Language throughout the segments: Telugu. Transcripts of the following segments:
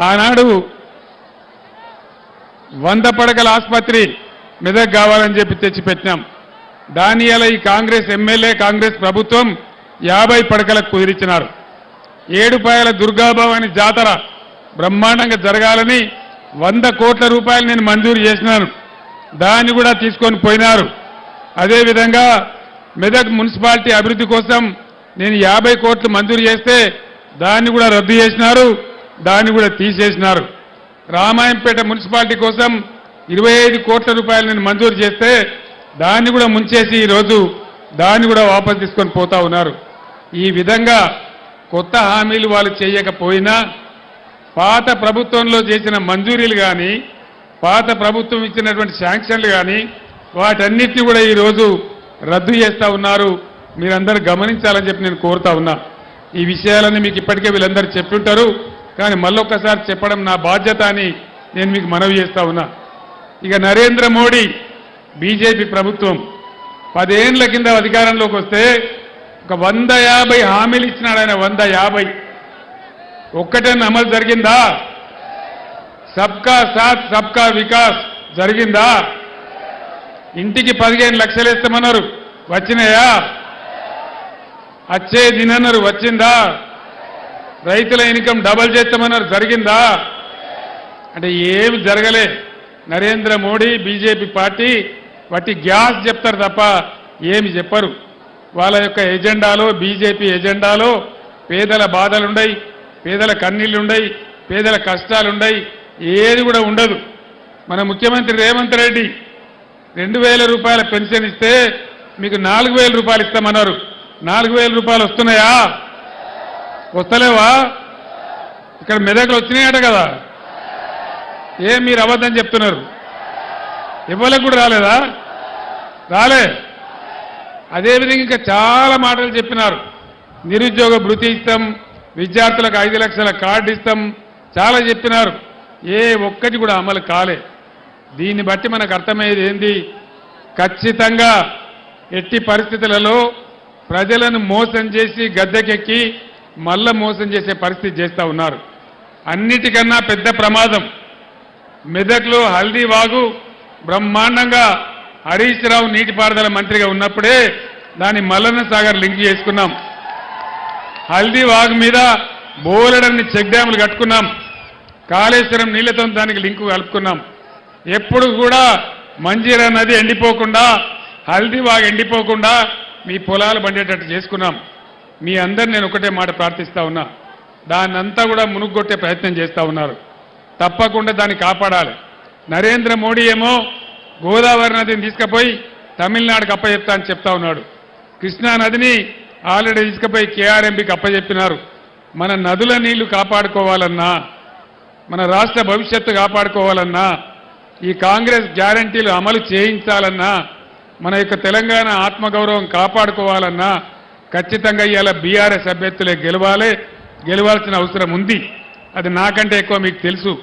ఆనాడు వంద పడకల ఆసుపత్రి మెదక్ కావాలని చెప్పి తెచ్చిపెట్టినాం. దాని అలా ఈ కాంగ్రెస్ ఎమ్మెల్యే కాంగ్రెస్ ప్రభుత్వం యాభై పడకలకు కుదిరించినారు ఏడుపాయల దుర్గాభవాని జాతర బ్రహ్మాండంగా జరగాలని వంద కోట్ల రూపాయలు నేను మంజూరు చేసినాను. దాన్ని కూడా తీసుకొని పోయినారు. అదేవిధంగా మెదక్ మున్సిపాలిటీ అభివృద్ధి కోసం నేను యాభై కోట్లు మంజూరు చేస్తే దాన్ని కూడా రద్దు చేసినారు. దాన్ని కూడా తీసేసినారు. రామాయంపేట మున్సిపాలిటీ కోసం ఇరవై ఐదు కోట్ల రూపాయలు నేను మంజూరు చేస్తే దాన్ని కూడా ముంచేసి ఈరోజు దాన్ని కూడా వాపసు తీసుకొని పోతా ఉన్నారు. ఈ విధంగా కొత్త హామీలు వాళ్ళు చేయకపోయినా పాత ప్రభుత్వంలో చేసిన మంజూరీలు కానీ పాత ప్రభుత్వం ఇచ్చినటువంటి శాంక్షన్లు కానీ వాటన్నిటిని కూడా ఈరోజు రద్దు చేస్తా ఉన్నారు. మీరందరూ గమనించాలని చెప్పి నేను కోరుతా ఉన్నా. ఈ విషయాలన్నీ మీకు ఇప్పటికే వీళ్ళందరూ చెప్తుంటారు. కానీ మళ్ళొక్కసారి చెప్పడం నా బాధ్యత అని నేను మీకు మనవి చేస్తా ఉన్నా. ఇక నరేంద్ర మోడీ బీజేపీ ప్రభుత్వం పదేండ్ల కింద అధికారంలోకి వస్తే ఒక వంద యాభై హామీలు ఇచ్చినాడు ఆయన వంద యాభై. ఒక్కటన్నా అమలు జరిగిందా? సబ్కా సాత్ సబ్కా వికాస్ జరిగిందా? ఇంటికి పదిహేను లక్షలు ఇస్తామన్నారు వచ్చినాయా? వచ్చే దినన్నారు వచ్చిందా? రైతుల ఇన్కమ్ డబల్ చేస్తామన్నారు. జరిగిందా? అంటే ఏమి జరగలే. నరేంద్ర మోడీ బీజేపీ పార్టీ వాటి గ్యాస్ చెప్తారు తప్ప ఏమి చెప్పరు. వాళ్ళ యొక్క ఎజెండాలో బీజేపీ ఎజెండాలో పేదల బాధలుండయి పేదల కన్నీళ్ళుండయి పేదల కష్టాలుండయి ఏది కూడా ఉండదు. మన ముఖ్యమంత్రి రేవంత్ రెడ్డి రెండు వేల రూపాయల పెన్షన్ ఇస్తే మీకు నాలుగు వేల రూపాయలు ఇస్తామన్నారు. నాలుగు వేల రూపాయలు వస్తున్నాయా? వస్తలేవా? ఇక్కడ మెదకులు వచ్చినాయట కదా. ఏం మీరు అబద్ధం చెప్తున్నారు? ఇవ్వలకు కూడా రాలేదా? రాలే. అదేవిధంగా ఇంకా చాలా మాటలు చెప్పినారు. నిరుద్యోగ భృతి ఇస్తాం విద్యార్థులకు ఐదు లక్షల కార్డు ఇస్తాం చాలా చెప్పినారు. ఏ ఒక్కటి కూడా అమలు కాలే. దీన్ని బట్టి మనకు అర్థమయ్యేది ఏంది? ఖచ్చితంగా ఎట్టి పరిస్థితులలో ప్రజలను మోసం చేసి గద్దెకెక్కి మళ్ళా మోసం చేసే పరిస్థితి చేస్తూ ఉన్నారు. అన్నిటికన్నా పెద్ద ప్రమాదం. మెదక్లో హల్దీ వాగు బ్రహ్మాండంగా హరీష్ రావు నీటిపారుదల మంత్రిగా ఉన్నప్పుడే దాన్ని మల్లన్న సాగర్ లింక్ చేసుకున్నాం. హల్దీ వాగు మీద బోలెడన్ని చెక్ డ్యాములు కట్టుకున్నాం. కాళేశ్వరం నీళ్ళతో దానికి లింకు కలుపుకున్నాం. ఎప్పుడు కూడా మంజీరా నది ఎండిపోకుండా హల్దీ వాగు ఎండిపోకుండా మీ పొలాలు పండేటట్టు చేసుకున్నాం. మీ అందరు నేను ఒకటే మాట ప్రార్థిస్తా ఉన్నా. దాన్నంతా కూడా మునుగొట్టే ప్రయత్నం చేస్తా ఉన్నారు. తప్పకుండా దాన్ని కాపాడాలి. నరేంద్ర మోడీ ఏమో గోదావరి నదిని తీసుకుపోయి తమిళనాడుకి అప్పచెప్తా అని చెప్తా ఉన్నాడు. కృష్ణా నదిని ఆల్రెడీ తీసుకుపోయి కేఆర్ఎంపీకి అప్పచెప్పినారు మన నదుల నీళ్ళు కాపాడుకోవాలన్నా మన రాష్ట్ర భవిష్యత్తు కాపాడుకోవాలన్నా ఈ కాంగ్రెస్ గ్యారంటీలు అమలు చేయించాలన్నా మన యొక్క తెలంగాణ ఆత్మగౌరవం కాపాడుకోవాలన్నా ఖచ్చితంగా ఇవాళ బీఆర్ఎస్ అభ్యర్థులే గెలవాలి గెలవాల్సిన అవసరం ఉంది. అది నాకంటే ఎక్కువ మీకు తెలుసు.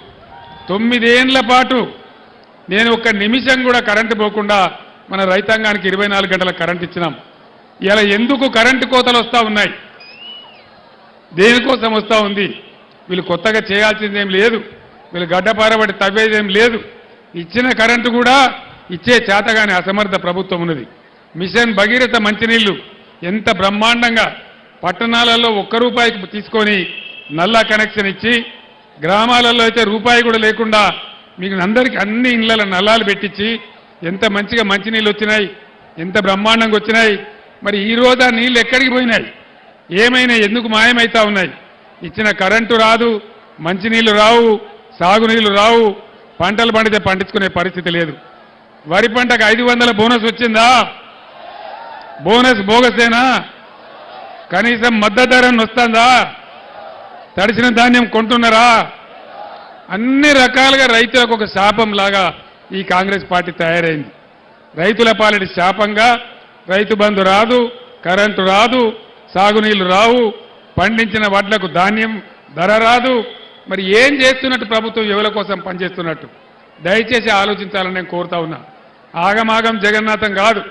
తొమ్మిదేండ్ల పాటు నేను ఒక్క నిమిషం కూడా కరెంటు పోకుండా మన రైతాంగానికి ఇరవై నాలుగు గంటల కరెంట్ ఇచ్చినాం. ఇలా ఎందుకు కరెంటు కోతలు వస్తూ ఉన్నాయి? దేనికోసం వస్తూ ఉంది? వీళ్ళు కొత్తగా చేయాల్సిందేం లేదు. వీళ్ళు గడ్డపారబడి తవ్వేదేం లేదు. ఇచ్చిన కరెంటు కూడా ఇచ్చే చేతగాని అసమర్థ ప్రభుత్వం ఉన్నది. మిషన్ భగీరథ మంచినీళ్ళు ఎంత బ్రహ్మాండంగా పట్టణాలలో ఒక్క రూపాయికి తీసుకొని నల్లా కనెక్షన్ ఇచ్చి గ్రామాలలో అయితే రూపాయి కూడా లేకుండా మీకు అందరికీ అన్ని ఇళ్ళ నల్లాలు పెట్టించి ఎంత మంచిగా మంచినీళ్ళు వచ్చినాయి ఎంత బ్రహ్మాండంగా వచ్చినాయి. మరి ఈ రోజు ఆ నీళ్ళు ఎక్కడికి పోయినాయి? ఏమైనా ఎందుకు మాయమవుతా ఉన్నాయి? ఇచ్చిన కరెంటు రాదు మంచినీళ్ళు రావు సాగునీళ్ళు రావు పంటలు పండితే పండించుకునే పరిస్థితి లేదు. వరి పంటకు ఐదు వందల బోనస్ వచ్చిందా? బోనస్ బోగసేనా? కనీసం మద్దతు ధర వస్తుందా తడిసిన ధాన్యం కొంటున్నారా? అన్ని రకాలుగా రైతులకు ఒక శాపం లాగా ఈ కాంగ్రెస్ పార్టీ తయారైంది. రైతుల పాలిటి శాపంగా రైతు బంధు రాదు కరెంటు రాదు సాగునీళ్ళు రావు పండించిన వడ్లకు ధాన్యం ధర రాదు. మరి ఏం చేస్తున్నట్టు ప్రభుత్వం యువల కోసం పనిచేస్తున్నట్టు? దయచేసి ఆలోచించాలని నేను కోరుతా ఉన్నా. ఆగమాగం జగన్నాథం కాదు.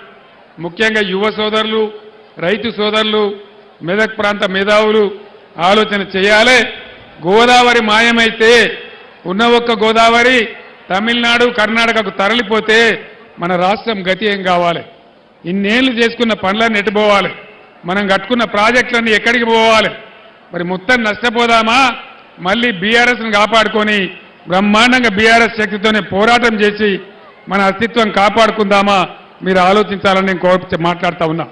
ముఖ్యంగా యువ సోదరులు రైతు సోదరులు మెదక్ ప్రాంత మేధావులు ఆలోచన చేయాలి. గోదావరి మాయమైతే ఉన్న ఒక్క గోదావరి తమిళనాడు కర్ణాటకకు తరలిపోతే మన రాష్ట్రం గతి ఏం కావాలి. ఇన్నేళ్ళు చేసుకున్న పనులన్నీ ఎట్టుపోవాలి మనం కట్టుకున్న ప్రాజెక్టులన్నీ ఎక్కడికి పోవాలి? మరి మొత్తం నష్టపోదామా? మళ్ళీ బీఆర్ఎస్ని కాపాడుకొని బ్రహ్మాండంగా బీఆర్ఎస్ శక్తితోనే పోరాటం చేసి మన అస్తిత్వం కాపాడుకుందామా? మీరు ఆలోచించాలని నేను కోరి మాట్లాడుతా ఉన్నా.